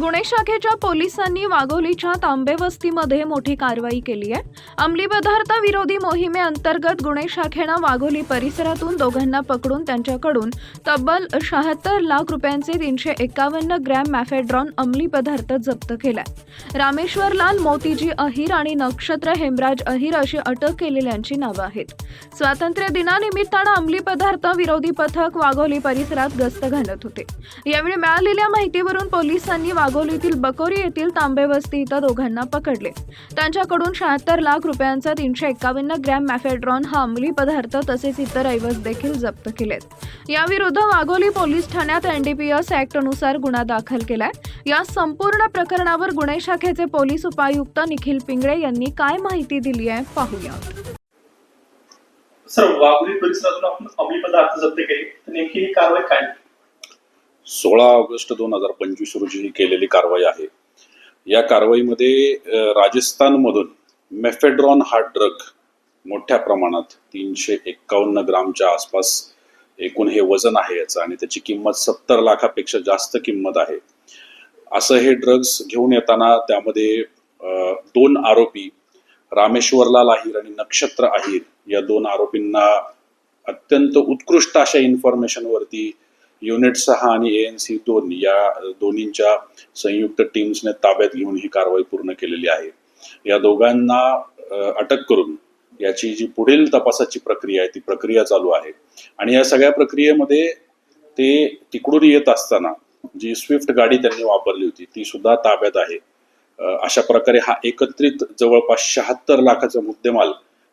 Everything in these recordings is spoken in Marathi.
गुन्हे शाखेच्या पोलिसांनी वाघोलीच्या तांबे वस्तीमध्ये मोठी कारवाई केली आहे. अंमली पदार्थ विरोधी मोहिमेअंतर्गत गुन्हे शाखेनं वाघोली परिसरातून दोघांना पकडून त्यांच्याकडून तब्बल शहात्तर लाख रुपयांचे तीनशे एकावन्न ग्रॅम मॅफेड्रॉन अंमली पदार्थ जप्त केलाय. रामेश्वरलाल मोतीजी अहिर आणि नक्षत्र हेमराज अहिर अशी अटक केलेल्यांची नावं आहेत. स्वातंत्र्य दिनानिमित्तानं अंमली पदार्थ विरोधी पथक वाघोली परिसरात गस्त घालत होते. यावेळी मिळालेल्या माहितीवरून पोलिसांनी वाघोलीतील बकोरी येथील तांबेवस्ती इथं दोघांना पकडले. त्यांच्याकडून शहात्तर लाख रुपयांचा तीनशे एकावन्न ग्रॅम मॅफेड्रॉन हा अंमली पदार्थ तसेच इतर ऐवज देखील जप्त केलेत. याविरुद्ध वाघोली पोलीस ठाण्यात एनडीपीएसनुसार गुन्हा दाखल केलाय. या संपूर्ण प्रकरणावर गुन्हे शाखेचे पोलीस उपायुक्त निखिल पिंगळे यांनी काय माहिती दिली आहे पाहूया सर वाघोली परिसरातून आपण अंमली पदार्थ जप्त केले. तर नेमकी ही कारवाई काय? सोळा ऑगस्ट दोन हजार पंचवीस रोजी ही केलेली कारवाई आहे. या कारवाईमध्ये राजस्थानमधून मेफेड्रॉन हा ड्रग मोठ्या प्रमाणात तीनशे एक्कावन्न ग्रामच्या आसपास एकूण हे वजन आहे याचं आणि त्याची किंमत सत्तर लाखापेक्षा जास्त किंमत आहे. असं हे ड्रग्स घेऊन येताना त्यामध्ये दोन आरोपी रामेश्वरलाल आहिर आणि नक्षत्र आहिर या दोन आरोपींना अत्यंत उत्कृष्ट अशा इन्फॉर्मेशनवरती युनिट सहा आणि एन सी दोन या दोन्हींच्या संयुक्त टीम्सने ताब्यात घेऊन ही कारवाई पूर्ण केलेली आहे. या दोघांना अटक करून याची जी पुढील तपासाची प्रक्रिया आहे ती प्रक्रिया चालू आहे. आणि या सगळ्या प्रक्रियेमध्ये ते तिकडून येत असताना जी स्विफ्ट गाडी त्यांनी वापरली होती ती सुद्धा ताब्यात आहे. अशा प्रकारे हा एकत्रित जवळपास शहात्तर लाखाचा मुद्देमाल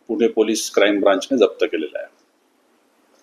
पुणे पोलीस क्राईम ब्रांचने जप्त केलेला आहे.